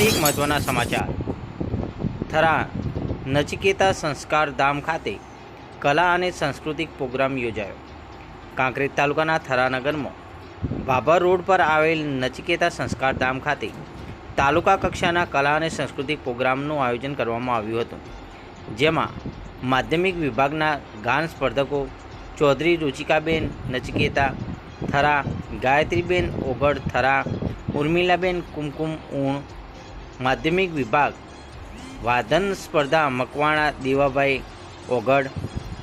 એક મહત્ત્વના સમાચાર. થરા, નચિકેતા સંસ્કાર ધામ ખાતે કલા અને સાંસ્કૃતિક પ્રોગ્રામ યોજાયો. કાંકરેજ તાલુકાના થરાનગરમાં ભાભર રોડ પર આવેલ નચિકેતા સંસ્કાર ધામ ખાતે તાલુકા કક્ષાના કલા અને સાંસ્કૃતિક પ્રોગ્રામનું આયોજન કરવામાં આવ્યું હતું. જેમાં માધ્યમિક વિભાગના ગાન સ્પર્ધકો ચૌધરી રુચિકાબેન નચિકેતા, થરા, ગાયત્રીબેન ઓગળ, થરા, ઉર્મિલાબેન કુમકુમ ઊણ માધ્યમિક વિભાગ, વાદન સ્પર્ધા મકવાણા, દેવાભાઈ ઓગળ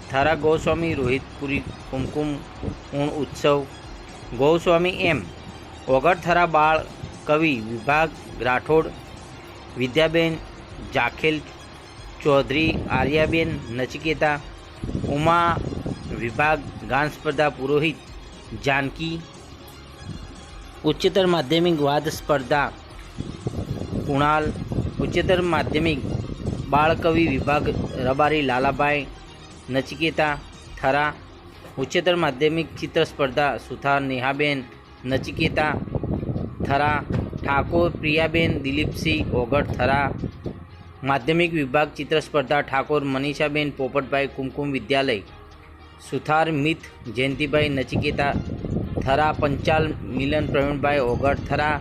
થરા ગૌસ્વામી રોહિતપુરી કુમકુમ ઊણ ઉત્સવ, ગૌસ્વામી એમ ઓગળથરા બાળ કવિ વિભાગ, રાઠોડ, વિદ્યાબેન જાખેલ ચૌધરી, આર્યાબેન નચિકેતા, ઉમા વિભાગ, ગાન સ્પર્ધા પુરોહિત, જાનકી, ઉચ્ચતર માધ્યમિક વાદ સ્પર્ધા કુણાલ, ઉચ્ચતર માધ્યમિક બાળકવિ વિભાગ, રબારી લાલાભાઈ, નચિકેતા થરા, ઉચ્ચતર માધ્યમિક ચિત્ર સ્પર્ધા, સુથાર નેહાબેન, નચિકેતા થરા, ઠાકોર પ્રિયાબેન, દિલીપસિંહ ઓગટ થરા, માધ્યમિક વિભાગ ચિત્ર સ્પર્ધા, ઠાકોર મનીષાબેન, પોપટભાઈ કુમકુમ વિદ્યાલય, સુથાર મિત જયંતિભાઈ નચિકેતા, થરા પંચાલ, મિલન પ્રવીણભાઈ ઓગટ થરા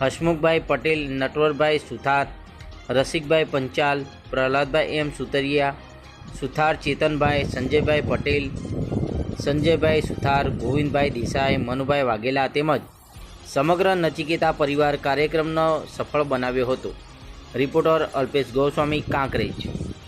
હસમુખભાઈ પટેલ, નટવરભાઈ સુથાર, રસિકભાઈ પંચાલ, પ્રહલાદભાઈ એમ સુતરિયા, સુથાર ચેતનભાઈ, સંજયભાઈ પટેલ, સંજયભાઈ સુથાર, ગોવિંદભાઈ દેસાઈ, મનુભાઈ વાઘેલા તેમજ સમગ્ર નચિકેતા પરિવાર કાર્યક્રમનો સફળ બનાવ્યો હતો. રિપોર્ટર અલ્પેશ ગોસ્વામી, કાંકરેજ.